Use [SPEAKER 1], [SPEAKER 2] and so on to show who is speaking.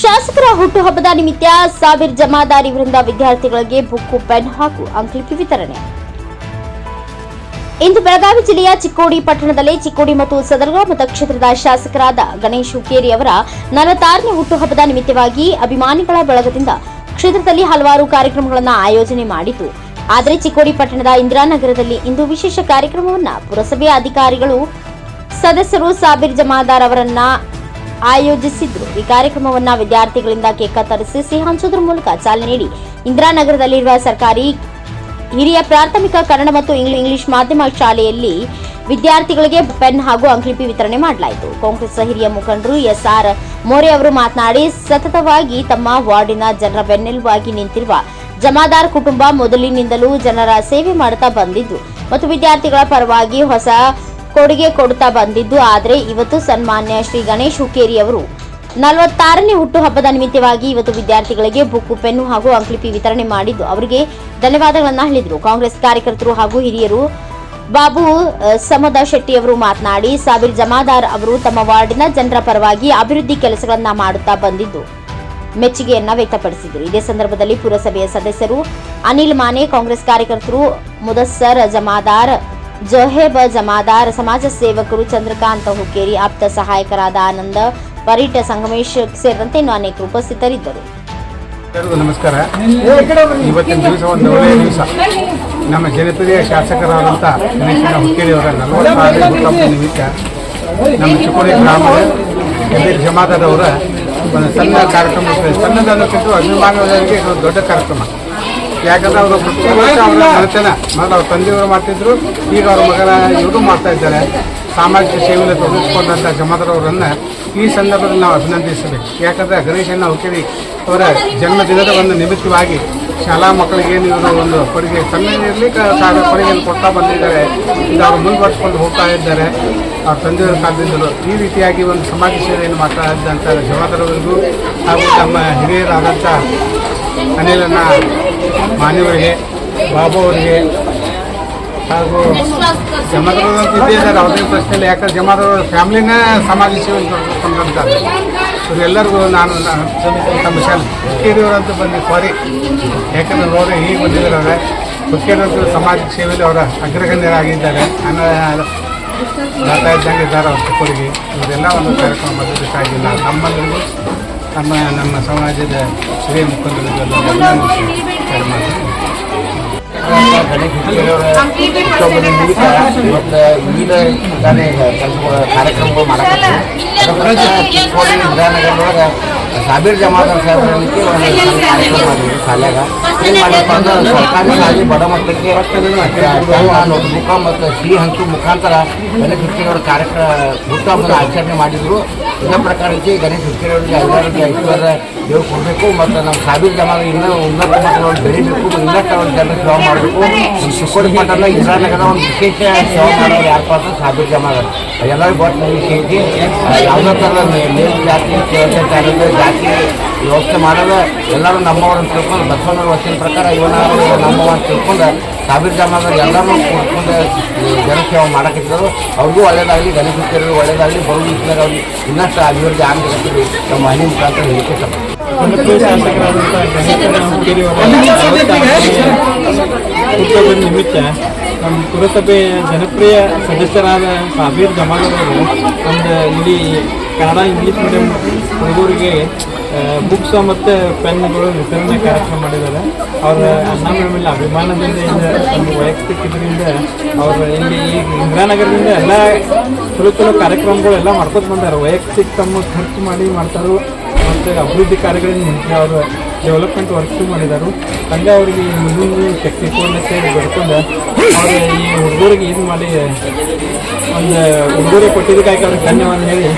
[SPEAKER 1] ಶಾಸಕರ ಹುಟ್ಟುಹಬ್ಬದ ನಿಮಿತ್ತ ಸಾವಿರ ಜಮಾದಾರಿ ವೃಂದ ವಿದ್ಯಾರ್ಥಿಗಳಿಗೆ ಬುಕ್ಕು, ಪೆನ್ ಹಾಗೂ ಅಂಕಲಿಪಿ ವಿತರಣೆ. ಇಂದು ಬೆಳಗಾವಿ ಜಿಲ್ಲೆಯ ಚಿಕ್ಕೋಡಿ ಪಟ್ಟಣದಲ್ಲಿ ಚಿಕ್ಕೋಡಿ ಮತ್ತು ಸದರಗ ಕ್ಷೇತ್ರದ ಶಾಸಕರಾದ ಗಣೇಶ್ ಹುಕ್ಕೇರಿ ಅವರ ನಲವತ್ತಾರನೇ ಹುಟ್ಟುಹಬ್ಬದ ನಿಮಿತ್ತವಾಗಿ ಅಭಿಮಾನಿಗಳ ಬಳಗದಿಂದ ಕ್ಷೇತ್ರದಲ್ಲಿ ಹಲವಾರು ಕಾರ್ಯಕ್ರಮಗಳನ್ನು ಆಯೋಜನೆ ಮಾಡಿತು. ಆದರೆ ಚಿಕ್ಕೋಡಿ ಪಟ್ಟಣದ ಇಂದಿರಾನಗರದಲ್ಲಿ ಇಂದು ವಿಶೇಷ ಕಾರ್ಯಕ್ರಮವನ್ನು ಪುರಸಭೆ ಅಧಿಕಾರಿಗಳು, ಸದಸ್ಯರು ಸಾಬೀರ್ ಜಮಾದಾರ್ ಅವರನ್ನ ಆಯೋಜಿಸಿದ್ರು. ಈ ಕಾರ್ಯಕ್ರಮವನ್ನ ವಿದ್ಯಾರ್ಥಿಗಳಿಂದ ಕೇಕ್ ತರಿಸಿ ಸಿಹಿ ಹಂಚೋದ್ರ ಮೂಲಕ ಚಾಲನೆ ನೀಡಿ. ಇಂದಿರಾನಗರದಲ್ಲಿರುವ ಸರ್ಕಾರಿ ಹಿರಿಯ ಪ್ರಾಥಮಿಕ ಕನ್ನಡ ಮತ್ತು ಇಂಗ್ಲಿ- ಇಂಗ್ಲಿಷ್ ಮಾಧ್ಯಮ ಶಾಲೆಯಲ್ಲಿ ವಿದ್ಯಾರ್ಥಿಗಳಿಗೆ ಪೆನ್ ಹಾಗೂ ಅಂಕ್ಲಿಪಿ ವಿತರಣೆ ಮಾಡಲಾಯಿತು. ಕಾಂಗ್ರೆಸ್ ಹಿರಿಯ ಮುಖಂಡರು ಎಸ್ಆರ್ ಮೋರೆ ಅವರು ಮಾತನಾಡಿ, ಸತತವಾಗಿ ತಮ್ಮ ವಾರ್ಡಿನ ಜನರ ಬೆನ್ನೆಲುಬಾಗಿ ನಿಂತಿರುವ ಜಮಾದಾರ್ ಕುಟುಂಬ ಮೊದಲಿನಿಂದಲೂ ಜನರ ಸೇವೆ ಮಾಡುತ್ತಾ ಬಂದಿದ್ದು ಮತ್ತು ವಿದ್ಯಾರ್ಥಿಗಳ ಪರವಾಗಿ ಹೊಸ ಕೊಡುಗೆ ಕೊಡುತ್ತಾ ಬಂದಿದ್ದು. ಆದರೆ ಇವತ್ತು ಸನ್ಮಾನ್ಯ ಶ್ರೀ ಗಣೇಶ್ ಹುಕ್ಕೇರಿ ಅವರು ನಲವತ್ತಾರನೇ ಹುಟ್ಟುಹಬ್ಬದ ನಿಮಿತ್ತವಾಗಿ ಇವತ್ತು ವಿದ್ಯಾರ್ಥಿಗಳಿಗೆ ಬುಕ್ಕು, ಪೆನ್ನು ಹಾಗೂ ಅಂಕ್ಲಿಪಿ ವಿತರಣೆ ಮಾಡಿದ್ದು. ಅವರಿಗೆ ಧನ್ಯವಾದಗಳನ್ನು ಹೇಳಿದರು. ಕಾಂಗ್ರೆಸ್ ಕಾರ್ಯಕರ್ತರು ಹಾಗೂ ಹಿರಿಯರು ಬಾಬು ಸಮದ ಶೆಟ್ಟಿ ಅವರು ಮಾತನಾಡಿ, ಸಾಬೀರ್ ಜಮಾದಾರ್ ಅವರು ತಮ್ಮ ವಾರ್ಡಿನ ಜನರ ಪರವಾಗಿ ಅಭಿವೃದ್ಧಿ ಕೆಲಸಗಳನ್ನು ಮಾಡುತ್ತಾ ಬಂದಿದ್ದು ಮೆಚ್ಚುಗೆಯನ್ನ ವ್ಯಕ್ತಪಡಿಸಿದರು. ಇದೇ ಸಂದರ್ಭದಲ್ಲಿ ಪುರಸಭೆಯ ಸದಸ್ಯರು ಅನಿಲ್ ಮಾನೆ, ಕಾಂಗ್ರೆಸ್ ಕಾರ್ಯಕರ್ತರು ಮುದಸ್ಸರ್ ಜಮಾದಾರ್ ಜೊಹೇಬ್ ಜಮಾದಾರ್ ಸಮಾಜ ಸೇವಕರು ಚಂದ್ರಕಾಂತ ಹುಕ್ಕೇರಿ ಆಪ್ತ ಸಹಾಯಕರಾದ ಆನಂದ ಪರಿಟ ಸಂಗಮೇಶ್ ಸೇರಿದಂತೆ ಇನ್ನು ಅನೇಕರು ಉಪಸ್ಥಿತರಿದ್ದರು.
[SPEAKER 2] ನಮಸ್ಕಾರ. ಇವತ್ತಿನ ದಿವಸ ಒಂದು ಒಳ್ಳೆಯ ದಿವಸ. ನಮ್ಮ ಜನಪ್ರಿಯ ಶಾಸಕರಾದಂಥ ಗಣೇಶನ ಹುಕ್ಕೇರಿ ಅವರ ನಲವತ್ತಾರನೇ ನಿಮಿತ್ತ ನಮ್ಮ ಚಿಕ್ಕೋಡಿ ಗ್ರಾಮದ ಜಮಾದಾರ್ ಅವರ ಒಂದು ಸಣ್ಣ ಕಾರ್ಯಕ್ರಮ ಸಣ್ಣದನ್ನು ಅನ್ನೋಕ್ಕಿಂತ ಅಭಿಮಾನವರಿಗೆ ಇದು ದೊಡ್ಡ ಕಾರ್ಯಕ್ರಮ. ಯಾಕಂದ್ರೆ ಅವರು ಪ್ರತಿ ವರ್ಷ ಅವರ ಮನೆತನ ಮೊದಲು ಅವ್ರ ತಂದೆಯವರು ಮಾಡ್ತಿದ್ರು ಈಗ ಅವ್ರ ಮಗನ ಇವರು ಮಾಡ್ತಾ ಇದ್ದಾರೆ. ಸಾಮಾಜಿಕ ಸೇವೆಯಲ್ಲಿ ತೊಡಗಿಸಿಕೊಂಡಂಥ ಜಮಾದಾರವರನ್ನು ಈ ಸಂದರ್ಭದಲ್ಲಿ ನಾವು ಅಭಿನಂದಿಸಬೇಕು. ಯಾಕಂದರೆ ಗಣೇಶನ ಹುಕ್ಕೇರಿ ಅವರ ಜನ್ಮದಿನದ ಒಂದು ನಿಮಿತ್ತವಾಗಿ ಶಾಲಾ ಮಕ್ಕಳಿಗೆ ಇವರು ಒಂದು ಕೊಡುಗೆ ಸಣ್ಣ ಸಾವಿರ ಕೊಡುಗೆಯನ್ನು ಕೊಡ್ತಾ ಬಂದಿದ್ದಾರೆ. ಇದು ಅವರು ಮುಂದುವರ್ಸ್ಕೊಂಡು ಹೋಗ್ತಾ ಇದ್ದಾರೆ. ಅವ್ರ ತಂದೆಯವರ ಕಾಲದಿಂದಲೂ ಈ ರೀತಿಯಾಗಿ ಒಂದು ಸಮಾಜ ಸೇವೆಯನ್ನು ಮಾಡ್ತಾ ಇದ್ದಂಥ ಜಮಾದಾರವರಿಗೂ ಹಾಗೂ ನಮ್ಮ ಹಿರಿಯರಾದಂಥ ಅನಿಲನ ಮಾನ್ಯವರಿಗೆ, ಬಾಬು ಅವರಿಗೆ, ಹಾಗೂ ಜಮಾದಾರರು ಅಂತ ಇದ್ದಾರೆ. ಅವ್ರದೇ ಪ್ರಶ್ನೆ ಇಲ್ಲ ಯಾಕಂದ್ರೆ ಜಮಾದಾರರ ಫ್ಯಾಮಿಲಿನೇ ಸಮಾಜ ಸೇವೆ ಇವರೆಲ್ಲರಿಗೂ ನಾನು ತಮ್ಮ ಹುಕ್ಕೇರಿಯವರಂತೂ ಬಂದು ಸಾರಿ ಯಾಕಂದ್ರೆ ಅವರು ಈಗ ಬಂದಿದ್ದಾರೆ ಹುಕ್ಕೇರಿಯವರು ಸಮಾಜ ಸೇವೆಯಲ್ಲಿ ಅವರ ಅಗ್ರಗಣ್ಯರಾಗಿದ್ದಾರೆ. ನಾನು ಇದ್ದಂಗೆ ಇದ್ದಾರೆ ಅವ್ರ ಚಿಕ್ಕವರಿಗೆ ಇವರೆಲ್ಲ ಒಂದು ಕಾರ್ಯಕ್ರಮ ಮದ್ದತಿಸಾಗಿಲ್ಲ ನಮ್ಮಲ್ಲಿ ನಮ್ಮ ನಮ್ಮ ಸಮಾಜದ ಹಿರಿಯ ಮುಖಂಡರಿಗೂ ಎಲ್ಲ ಅಭಿನಂದಿಸಿ ಎರಡು ಮಾತು.
[SPEAKER 3] ಹುಟ್ಟುಹಬ್ಬದ ನಿಮಿತ್ತ ಇವತ್ತು ವಿವಿಧ ಇದಾನೆ ಕಾರ್ಯಕ್ರಮಗಳು ಮಾಡಕತ್ತೀವಿ ಚಿಕ್ಕೋಡಿ ಇಂದಿರಾನಗರದೊಳಗೆ ಸಾಬೀರ್ ಜಮಾದಾರ್ ಸಾಹೇಬರಲ್ಲಿಕ್ಕೆ ಒಂದು ಕಾರ್ಯಕ್ರಮ ಮಾಡಿದ್ವಿ ಶಾಲ್ಯಾಗ ಏನು ಮಾಡಪ್ಪ ಅಂದ್ರೆ ಸರ್ಕಾರಿ ಶಾಲೆ ಬಡ ಮಕ್ಕಳಿಗೆ ನೋಟ್ಬುಕ್ ಮತ್ತು ಸಿಹಿ ಹಂಚು ಮುಖಾಂತರ ಹುಟ್ಟಿನವರ ಕಾರ್ಯಕ್ರಮ ಹುಟ್ಟುಹಬ್ಬದ ಆಚರಣೆ ಮಾಡಿದ್ರು ಇದೇ. ಐತಿ ಗಣೇಶ್ ಹುಟ್ಟಿನವರಿಗೆ ಎಲ್ಲರಿಗೆ ಐಶ್ವರ್ಯ ದೇವ್ರು ಕೊಡಬೇಕು ಮತ್ತು ನಮ್ಮ ಸಾಬೀರ್ ಜಮಾನ ಇನ್ನೂ ಉನ್ನತ ಮಟ್ಟದಲ್ಲಿ ಬೆಳಿಬೇಕು. ಇನ್ನಷ್ಟು ಅವ್ರ ಜನರ ಸೇವೆ ಮಾಡಬೇಕು. ನಮ್ಮ ಮಟ್ಟದ ಇಂದಿರಾನಗರ ಒಂದು ವಿಶೇಷ ಸೇವೆ ಮಾಡೋರು ಯಾರಪ್ಪ ಅಂತ ಸಾಬೀರ್ ಜಮಾನ ಎಲ್ಲರಿಗೂ ಗೊತ್ತು ಐತಿ ಯಾವುದೇ ಥರದ ಮೇಲು ಜಾತಿ ಕೆಳ ಜಾತಿ ಜಾತಿ ವ್ಯವಸ್ಥೆ ಮಾಡೋದು ಎಲ್ಲರೂ ನಮ್ಮವ್ರನ್ನ ತಿಳ್ಕೊಂಡು, ಬಸವಣ್ಣವ್ರ ವಚನ ಪ್ರಕಾರ ಇವನ ನಮ್ಮವ್ರನ್ನ ತಿಳ್ಕೊಂಡು ಸಾಬೀರ್ ಜಮಾದವ್ರು ಎಲ್ಲರೂ ಕೂತ್ಕೊಂಡು ಜನಸೇವೆ ಮಾಡಕತ್ತಿದ್ರು ಅವ್ರಿಗೂ ಒಳ್ಳೇದಾಗಲಿ ಗಣೇಶ ಹುಟ್ಟಿದ್ರು ಒಳ್ಳೇದಾಗಲಿ ಬರೋ ದಿವಸದಾಗ ಅವ್ರಿಗೆ ಇನ್ನಷ್ಟು ಅಭಿವೃದ್ಧಿ ಆಗಬೇಕಂತ ನಮ್ಮ ಮನೆ ಮುಖಾಂತರ ಹೇಳಿಕೆ
[SPEAKER 4] ನಿಮಿತ್ತ ನಮ್ಮ ಪುರಸಭೆ ಜನಪ್ರಿಯ ಸದಸ್ಯರಾದ ಸಾಬೀರ್ ಜಮಾದವರು ಒಂದು ಇಲ್ಲಿ ಕನ್ನಡ ಇಂಗ್ಲೀಷ್ ಮೀಡಿಯಂ ಹುಡುಗರಿಗೆ ಬುಕ್ಸ್ ಮತ್ತು ಪೆನ್ಗಳು ವಿತರಣೆ ಕಾರ್ಯಕ್ರಮ ಮಾಡಿದ್ದಾರೆ. ಅವರ ಅಣ್ಣ ಮೇಲೆ ಅಭಿಮಾನದಿಂದ ತಮ್ಮ ವೈಯಕ್ತಿಕ ಇದರಿಂದ, ಅವರು ಇಲ್ಲಿ ಈಗ ಇಂದಿರಾನಗರದಿಂದ ಎಲ್ಲ ಚಲೋ ಚಲೋ ಕಾರ್ಯಕ್ರಮಗಳೆಲ್ಲ ಮಾಡ್ಕೊತ ಬಂದಾರೆ. ವೈಯಕ್ತಿಕ ತಮ್ಮ ಖರ್ಚು ಮಾಡಿ ಮಾಡ್ತಾರೆ. ಮತ್ತು ಅಭಿವೃದ್ಧಿ ಕಾರ್ಯಗಳಿಂದ ಮುಂಚೆ ಅವರು ಡೆವಲಪ್ಮೆಂಟ್ ವರ್ಕ್ಸು ಮಾಡಿದರು. ಹಂಗೆ ಅವ್ರಿಗೆ ಮುಂದಿನ ಶಕ್ತಿತ್ವವನ್ನು ಸೇರಿ ಬೆಳ್ಕೊಂಡು ಅವರು ಈ ಹುಡುಗರಿಗೆ ಇದು ಮಾಡಿ ಒಂದು ಉಡುಗೊರೆ ಕೊಟ್ಟಿದ್ದಕ್ಕಾಗಿ ಅವ್ರಿಗೆ ಧನ್ಯವಾದ ಹೇಳಿ